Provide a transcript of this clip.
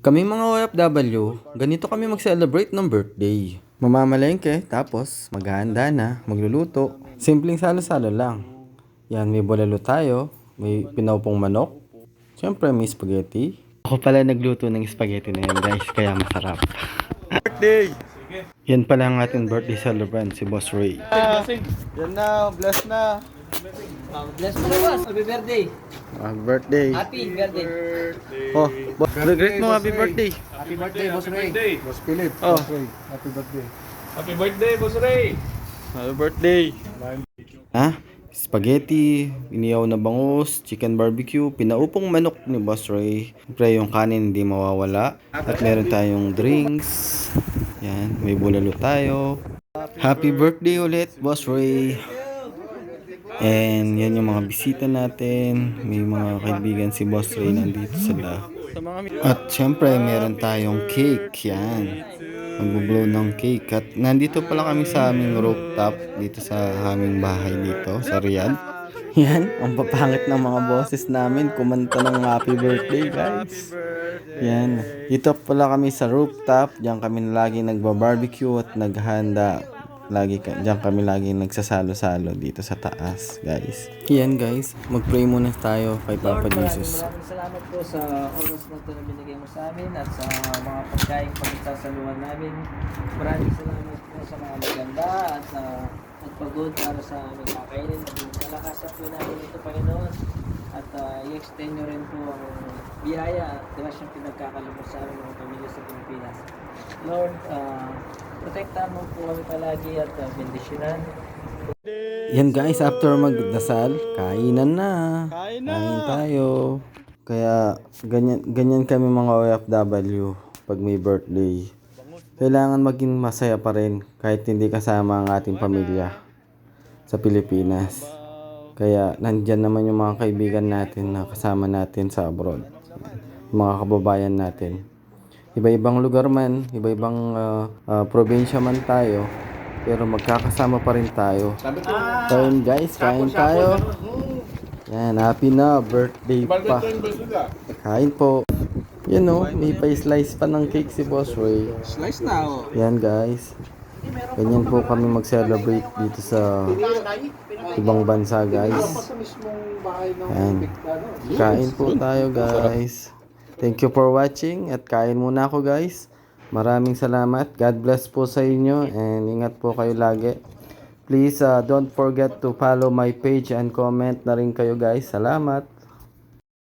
Kami mga OFW, ganito kami mag-celebrate ng birthday. Mamamalengke, tapos maghahanda na, magluluto. Simpleng salo-salo lang. Yan, may bulalo tayo, may pinaupong manok. Siyempre, may spaghetti. Ako pala nagluto ng spaghetti na yan, guys, kaya masarap. birthday! Yan pala ang ating birthday celebrant, si Boss Ray. Yan na, bless na. Oh, bless mo na boss. Happy birthday. Happy birthday. Happy birthday. Oh, boss, greet mo, happy birthday. Happy birthday, Boss Ray. Boss Philip, Oh. Boss Ray, happy birthday. Happy birthday, Boss Ray! Happy birthday! Ha? Spaghetti, iniyaw na bangus, chicken barbecue, pinaupong manok ni Boss Ray. Siyempre yung kanin hindi mawawala. At meron tayong drinks. Yan, may bulalo tayo. Happy birthday ulit, Boss Ray! And yan yung mga bisita natin. May mga kaibigan si Boss Ray nandito sila. At syempre, meron tayong cake. Yan. Magbublow ng cake. At nandito pala kami sa aming rooftop dito sa aming bahay dito sa Riyadh. Yan, ang papangit ng mga boses namin. Kumanta ng happy birthday, guys. Yan. Dito pala kami sa rooftop. Diyan kami lagi nagba-barbecue at naghanda. Lagi ka, diyan kami lagi nagsasalo-salo dito sa taas, guys. Yan, guys. Mag-pray muna tayo kay Papa Lord, Jesus. Maraming, maraming salamat po sa oras na ito na binigay mo sa amin at sa mga pagkain pagsasaluhan namin. Maraming salamat po sa mga maganda at sa at pagod para sa aming kakainin. Maging kalakasan po namin ito, Panginoon. At uh, i-extend nyo rin po ang biyaya at grasyang pinagkakalabot sa aming mga pamilya sa Pilipinas. Lord, uh, protektahan mo po kami palagi at uh, bendisyonan. Yan guys, after magdasal, kainan na. Kain tayo. Kaya ganyan, ganyan kami mga OFW pag may birthday. Kailangan maging masaya pa rin kahit hindi kasama ang ating pamilya sa Pilipinas. Kaya nandyan naman yung mga kaibigan natin na kasama natin sa abroad. Mga kababayan natin. Iba-ibang lugar man, iba-ibang ah, ah, probinsya man tayo, pero magkakasama pa rin tayo. So yun guys, kain tayo. Yan, happy na, birthday pa. Kain po. Yan o, may pa-slice pa ng cake si Boss Ray. Slice na oh. Yan guys. Ganyan po kami mag-celebrate dito sa ibang bansa guys. Sa mismong bahay ng Yan. ano. Kain po tayo guys. Thank you for watching at kain muna ako guys. Maraming salamat. God bless po sa inyo and ingat po kayo lagi. Please uh, don't forget to follow my page and comment na rin kayo guys. Salamat.